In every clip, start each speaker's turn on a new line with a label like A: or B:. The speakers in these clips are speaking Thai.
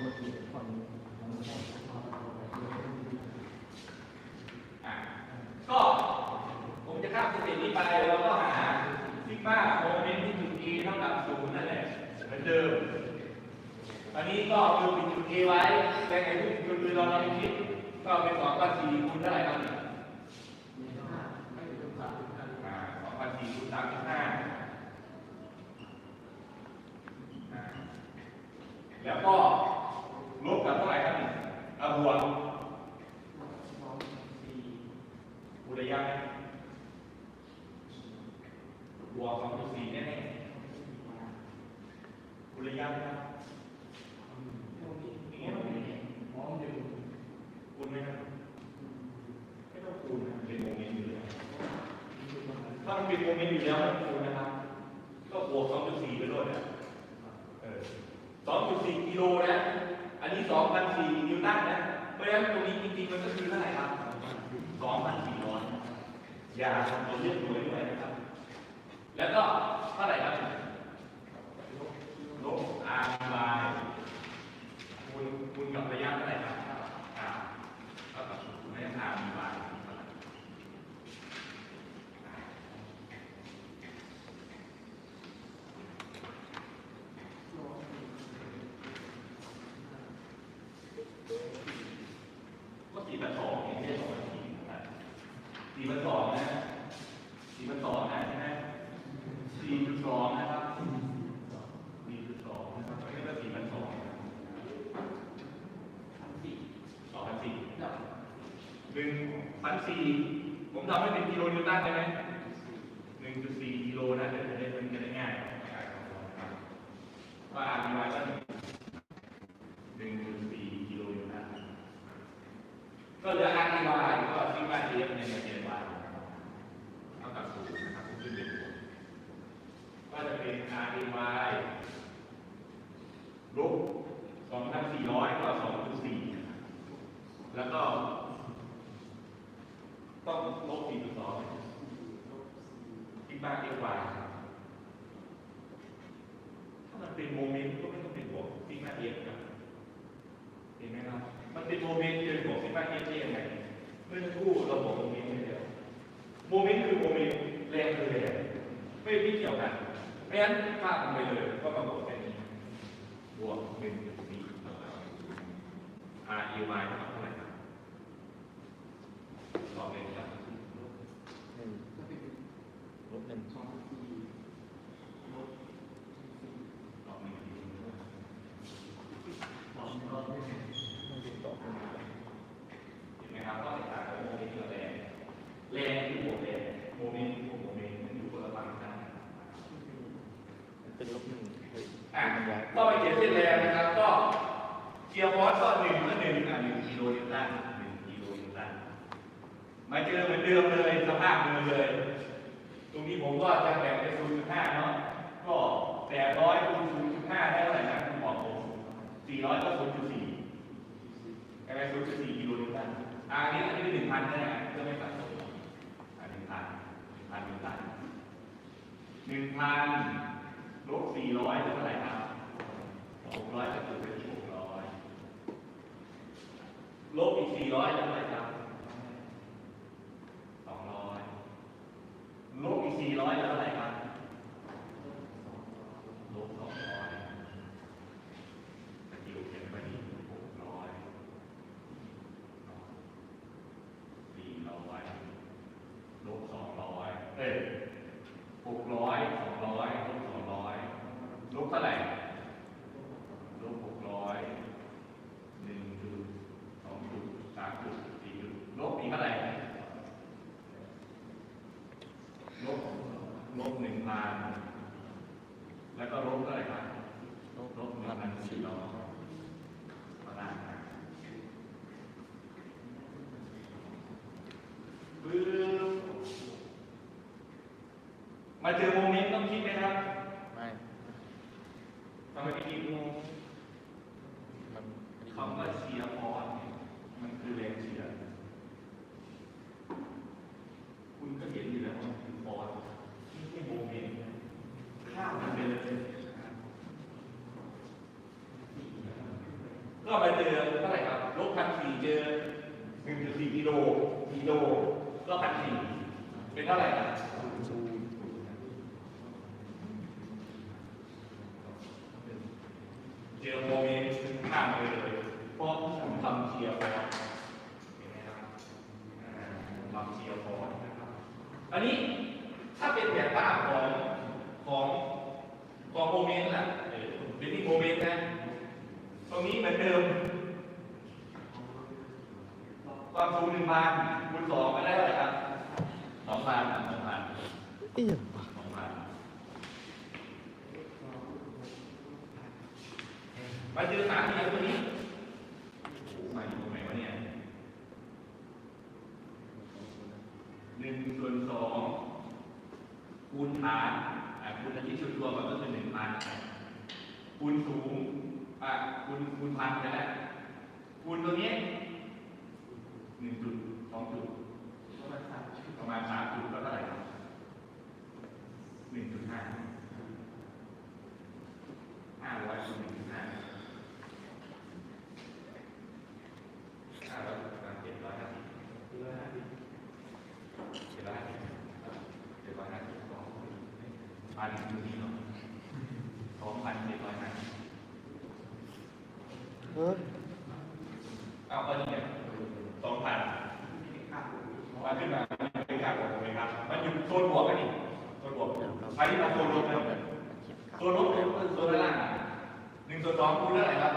A: อะก็ผมจะข้ามสเต็ปนี้ไปแล้วก็หาซิกมาโมเมนต์ที่จุด A เท่ากับศูนย์นั่นแหละเหมือนเดิมตอนนี้ก็คือปิดจุด A ไว้ แต่ไงทุกจุดคือเราเราไม่คิด ก็เป็นสองพันสี่คูณเท่าไหร่ครับเนี่ยอ่าสองพันสี่คูณสามสิบห้าอ่าแล้วก็ลบกับเท่าไหร่ครับเนี่ยเอาบวกอุระยะไหมบวกสองจุดสี่แน่ๆอุระ ยะไหมครับนี่ไงคูณไหมครับไม่ต้องคูณนะเป็นโมเมนต์อยู่แล้วถ้ามันเป็นโมเมนต์อยู่แล้วม่ต้องคูณนะครับ ก็บวกสองจุดสี่ไปด้วยนะเออสองจุดสี่กิโลนะ อันนี้สองพันสี่นิวตันนะ เพราะฉะนั้นตรงนี้จริงๆมันก็คือเท่าไหร่ครับสองพันสี่ร้อยอย่าทำตัวเลือกหน่วด้วยนะครับ แล้วก็เท่าไหร่ครับ ลบ r บายคูณคูณกับระยะเท่าไหร่ครับอ่าเท่ากับระยะ r บายเท่าไหร่ก็สี่พันสองเองไม่ใช่สองพันสี่นะครับสี่พันสองนะสี่พันสองนะใช่ไหมสี่จุดสองนะครับสี่จุดสองนะครับไม่ใช่ว่าสี่พันสองสองพันสี่ หนึ่งพันสี่ผมทำให้เป็นกิโลนิวตันได้ไหมหนึ่งจุดสี่กิโลนะจะได้มันจะได้ง่ายว่าอาร์ดีวายก็หนึ่งหนึ่งจุดสี่กิโลนิวตัน ก็เหลือ r ที่ y ก็ซิกมา f ในเกณฑ์ y เท่ากับศูนย์นะครับขึ้นเป็นบวกก็จะเป็น r ที่ y ลบ2,400ก็2.4นะครับแล้วก็ ต้องลบ4.2ซิกมา f y ครับถ้ามันเป็นโมเมนต์ก็ไม่ต้องเป็นบวกซิกมา f ครับ เห็นไหมครับ มันเป็นโมเมนต์เดินของสิบห้าเอได้ยังไงเมื่อคู่เราบอกโมเมนต์ไปแล้วโมเมนต์คือโมเมนต์แรงคือแรงไม่ไม่เกี่ยวกันไม่งั้นพลาดไปเลยก็มาบอกแค่นี้บวกหนึ่งสี่ R E Y เท่ากับเท่าไหร่ครับตอบเลยครับ
B: หนึ่งลบหนึ่ง
A: ตอบหนึ่งที
B: ไม่ติดต่อกัน
A: เห็นไหมครับก็แตกต่างกับโมเมนต์กับแรงแรงคือบวกแรงโมเมนต์คือบวกโมเมนต์มันอยู่คนละฝั่งกัน
B: มัน เป็นลบหนึ่ง
A: อะ
B: มันย้า
A: ก็ไปเขียนเส้นแรงนะครับ ก็เกียร์ฟอสก็หนึ่งก็หนึ่งอะหนึ่งกิโลนิวตันหนึ่งกิโลนิวตันมาเจอเหมือนเดิมเลยสภาพเดิมเลย ตรงนี้ผมก็จะแบ่งเป็นศูนย์จุดห้าเนาะก็แปดร้อยคูณศูนย์จุดห้าได้เท่าไหร่นะคุณบอกผมสี่ร้อยก็ศูนย์จุดสี่ใช่ไหมศูนย์จุดสี่กิโลนิวตันอันนี้อันนี้เป็นหนึ่งพันใช่ไหมเพื่อไม่สับสนอะหนึ่งพันหนึ่งพันหนิวตันหนึ่งพัน ลบสี่ร้อยเท่าไหร่ครับหกร้อยจะถูกไปที่หกร้อยลบอีกสี่ร้อยเท่าไหร่ครับสองร้อยลบอีกสี่ร้อยเท่าไหร่ครับลบสองร้อยตะกี้เราเขียนไปนี่หกร้อยสี่ร้อยลบสองร้อยเอ้ยหกร้อยสองร้อยลบสองร้อยล บเท่าไหร่ลบหกร้อยหนึ่งจุดสองจุดสามจุดสี่จุดลบอีกเท่าไหร่ลบลบหนึ่งพันแล้วก็ลบเท่าไหร่ครับ
B: ลบ
A: ลบหนึ่งพันสี่ร้อยประมาณนั้นปึ๊บมาเจอโมเมนต์ต้องคิดไหมครับ
B: ไม่
A: ทำไมไม่คิด
B: มันอันนี้
A: คำว่าเชียร์ฟอสเนี่ยมันคือแรงเชียร์คุณก็เห็นอยู่แล้วว่ามันคือฟอสไม่ใช่โมเมนต์ข้ามมันไปเลย ก็มาเจอเท่าไหร่ครับลบพันสี่เจอหนึ่งจุดสี่กิโลกิโลก็พันสี่เป็นเท่าไหร่ครับเจอโมเมนต์ข้ามไปเลยเพราะผมทำเชียร์พอเห็นไหมครับอ่าทำเชียร์พอนะครับอันนี้ถ้าเป็นแบบภาพของของของโมเมนต์ล่ะเป็นที่โมเมนต์นะ ตรงนี้เหมือนเดิม ความสูงหนึ่งพันคูณสองก็ได้เท่าไหร่ครับสองพันสองพัน
B: อีหยังวะ
A: สองพันมาเจอสามเหลี่ยมตัวนี้โอ้โหมาอยู่ตรงไหนวะเนี่ยหนึ่งส่วนสองคูณฐานอะคูณอันที่ชัวร์ๆก่อนก็คือหนึ่งพันคูณสูง อะคูณคูณพันกันแล้วคูณตัวนี้หนึ่งจุดสองจุดประมาณสามจุดแล้วเท่าไหร่ครับหนึ่งจุดห้าห้าร้อยคูณหนึ่งจุดห้าห้าร้อยประมาณเจ็ดร้อยห้าสิบเจ็ดร้อยห้าสิบเจ็ดร้อยห้าสิบเจ็ดร้อยห้าสิบสองพันคือนี้เนาะสองพันเจ็ดร้อยห้าสิบ
B: ฮะ
A: เอาก็นี่ไงสองพันมาขึ้นมาเป็นค่าบวกไหมครับ มันอยู่โซนบวกกันนี่โซนบวกอันนี้มาโซนลบนะโซนลบเนี่ยโซนด้านล่างหนึ่งส่วนสองคูณเท่าไหร่ครับ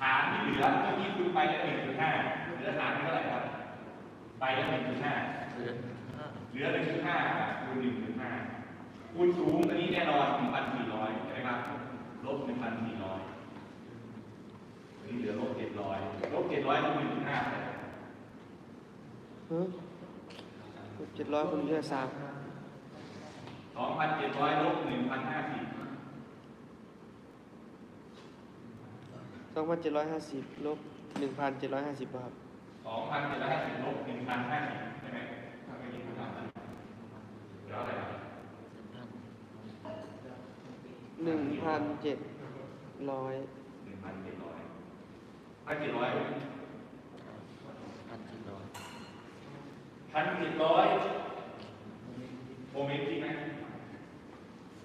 A: ฐานที่เหลือเมื่อกี้คุณไปแล้วหนึ่งจุดห้าเหลือฐานเท่าไหร่ครับ ไปแล้วหนึ่งจุดห้าเหลือหนึ่งจุดห้าคูณหนึ่งจุดห้าคูณสูงอันนี้แน่นอนหนึ่งพันสี่ร้อยใช่ไหมครับลบหนึ่งพันสี่ร้อยอันนี้เหลือลบเจ็ดร้อยลบเจ็ด ร้อยคูณหนึ่งจุดห้า
B: ฮะเจ็ดร้อยคูณเยอะสาม
A: สองพันเจ็ดร้อยลบหนึ่งพันห้าสิบ
B: สองพันเจ็ดร้อยห้าสิบลบหนึ่งพันเจ็ดร้อยห้าสิบครับ
A: สองพันเจ็ดร้อยห้าสิบลบหนึ่งพันห้าสิบใช่ไหมถ้าไม่ยิงคุณทำนะเหลืออะไรครับ
B: หนึ่งพันเจ็ดร้อย
A: หนึ่งพันเจ็ดร้อยพันเจ็ดร้อย
B: พันเจ็ดร้อย
A: พันเจ็ดร้อยโมเมนต์จริงไหม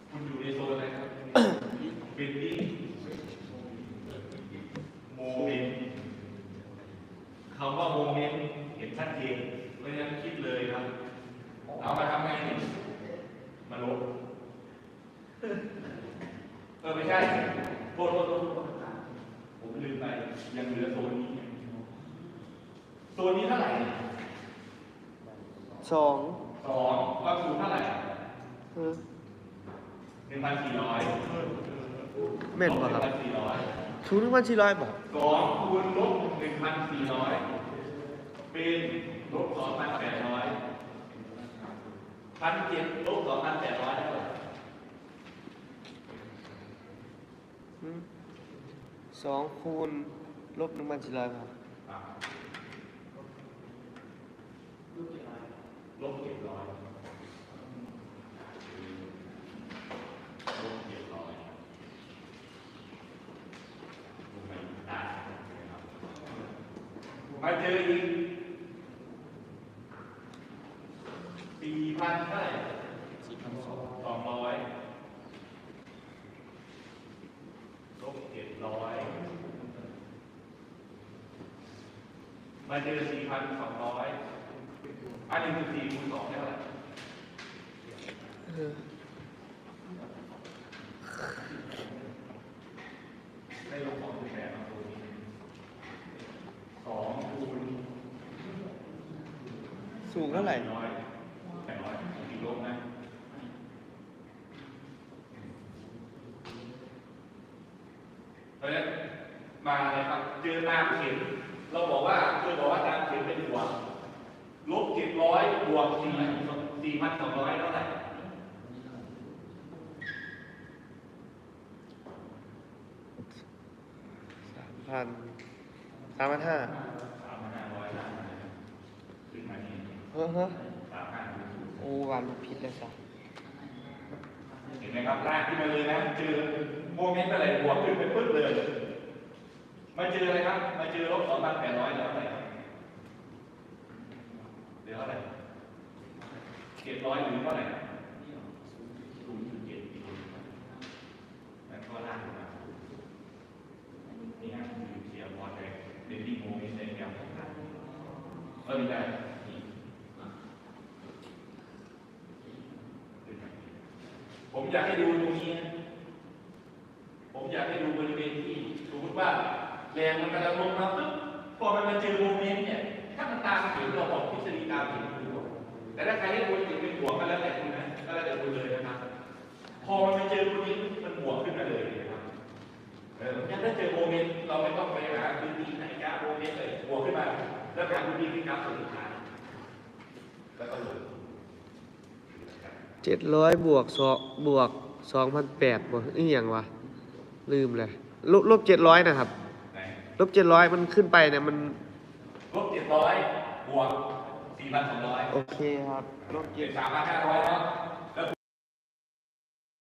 A: คุณอยู่ในโซนอะไรครับเป็นที่โมเมนต์คำว่าโมเมนต์เห็นชัดเจนเพราะฉะนั้นคิดเลยครับ เอามาทำไงนี่มาลบเออไม่ใช่โทษโทษโทษโทษผมลืมไปยังเหลือโซนนี้โซนนี้เท่าไหร่
B: สอง
A: สองความสูงเท่าไหร่
B: ฮะ
A: หนึ่งพันสี่ร้อย
B: แม่นป่ะครับ
A: หนึ่งพันสี่ร้อย
B: ถูกหนึ่งพันสี่ร้อยบ่
A: สองคูณลบหนึ่งพันสี่ร้อยเป็นลบสองพันแปดร้อยพันเจ็ดลบสองพันแปดร้อยได้เท่าไหร่
B: หืมสองคูณลบหนึ่งพันสี่ร้อยครับ
A: อะ ลบเจ็ดร้อยลบเจ็ดร้อยลงไปได้นะครับมาเจออีกสี่พันเท่าไหร่
B: สี่พันสอง
A: สองร้อยลบเจ็ดร้อยมาเจอสี่พันสอง อันนี้คือสี่คูณสองเท่าไหร่ได้ลบสองคูณแปดมาคูณสองคูณ
B: สูงเท่าไหร่
A: ร้อยแปดร้อยสี่ลบนะเพราะฉะนั้นมาเลยครับเจอตามเข็มเราบอกว่าเคยบอกว่าตามเข็มเป็นบว ลบเจ็ดร้อยบวกสี่สี่พันสองร้อยเท่าไหร่
B: สามพันสามพันห้า
A: สามพันห้าร้อยล้านขึ้นมานี่
B: เฮ้อฮะ
A: สามพัน
B: โอ้วันผิดเลยสัก
A: เห็นไหมครับลากขึ้นมาเลยนะเจอโมเมนต์อะไรบวกขึ้นไปปึ๊บเลย มาเจออะไรครับ มาเจอลบสองพันแปดร้อยแล้วเท่าไหร่ครับเหลือเท่าไหร่เจ็ดร้อยหรือเท่าไหร่ศูนย์จุดเจ็ดกิโลแล้วก็ล่างลงมานี่ครับคือเสียบอลเลยเป็นที่โมเมนต์ในแนวของการเออไม่ได้นี่ผมอยากให้ดูตรงนี้ ผมอยากให้ดูบริเวณที่สมมติว่าแรงมันกำลังลงมาปุ๊บพอมันมาเจอโมเมนต์เนี่ย ถ้ามันตามถึงเราบอกทฤษฎีตามถึงคือบอกแต่ถ้าใครให้คนอื่นเป็นบวกก็แล้วแต่คุณนะก็แล้วแต่คุณเลยนะครับ พอมันมาเจอโมเมนต์มันบวกขึ้นมาเลยนะครับเอองั้นถ้าเจอโมเมนต์เราไม่ต้องไปหาพื้นที่ไหนกล้าโมเมนต์เลยบวกขึ้นมา แล้วหาพื้นที่ที่กราฟสุดท้ายแล้วก็ลง
B: เจ็ดร้อยบวกสองบวกสองพันแปดบวกนี่อย่างวะลืมเลยลบลบเจ็ดร้อยนะครับ
A: ไหน
B: ลบเจ็ดร้อยมันขึ้นไปเนี่ยมัน
A: ลบเจ็ดร้อยบวกสี่พันสองร้อย
B: โอเคครับลบ
A: เจ็
B: เจ็
A: ด
B: ด
A: สามพันห้าร้อยเนาะแล้ว